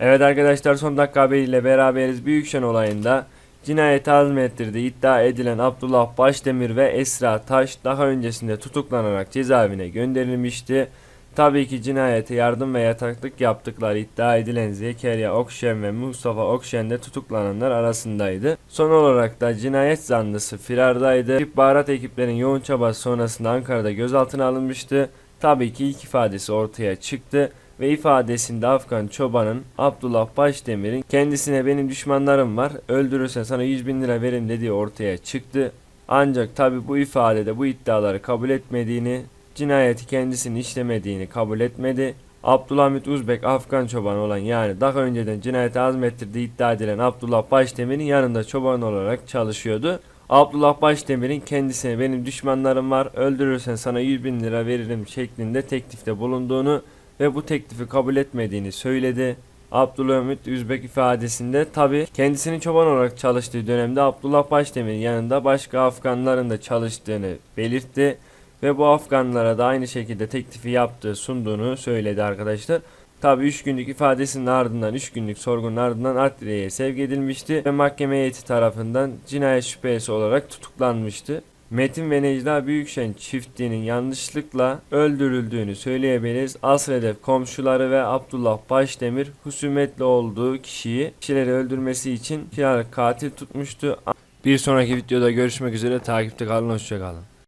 Evet arkadaşlar son dakika haberiyle beraberiz. Büyükşen olayında cinayeti azmettirdiği iddia edilen Abdullah Başdemir ve Esra Taş daha öncesinde tutuklanarak cezaevine gönderilmişti. Tabii ki cinayete yardım ve yataklık yaptıkları iddia edilen Zekeriya Okşen ve Mustafa Okşen de tutuklananlar arasındaydı. Son olarak da cinayet zanlısı firardaydı. İstihbarat ekiplerin yoğun çabası sonrasında Ankara'da gözaltına alınmıştı. Tabii ki ilk ifadesi ortaya çıktı ve ifadesinde Afgan çobanın Abdullah Başdemir'in kendisine benim düşmanlarım var öldürürsen sana 100 bin lira veririm dediği ortaya çıktı. Ancak tabi bu ifadede bu iddiaları kabul etmediğini, cinayeti kendisinin işlemediğini kabul etmedi. Abdülhamit Uzbek Afgan çoban olan yani daha önceden cinayeti azmettirdiği iddia edilen Abdullah Başdemir'in yanında çoban olarak çalışıyordu. Abdullah Başdemir'in kendisine benim düşmanlarım var öldürürsen sana 100 bin lira veririm şeklinde teklifte bulunduğunu ve bu teklifi kabul etmediğini söyledi. Abdülhamit Üzbek ifadesinde tabi kendisinin çoban olarak çalıştığı dönemde Abdullah Başdemir'in yanında başka Afganların da çalıştığını belirtti ve bu Afganlara da aynı şekilde teklifi yaptığı sunduğunu söyledi arkadaşlar. Tabi 3 günlük ifadesinin ardından 3 günlük sorgunun ardından adliyeye sevk edilmişti ve mahkeme heyeti tarafından cinayet şüphesi olarak tutuklanmıştı. Metin ve Necla Büyükşen çiftliğinin yanlışlıkla öldürüldüğünü söyleyebiliriz. Asıl hedef komşuları ve Abdullah Başdemir husumetli olduğu kişiyi kişileri öldürmesi için kiralık katil tutmuştu. Bir sonraki videoda görüşmek üzere takipte kalın hoşçakalın.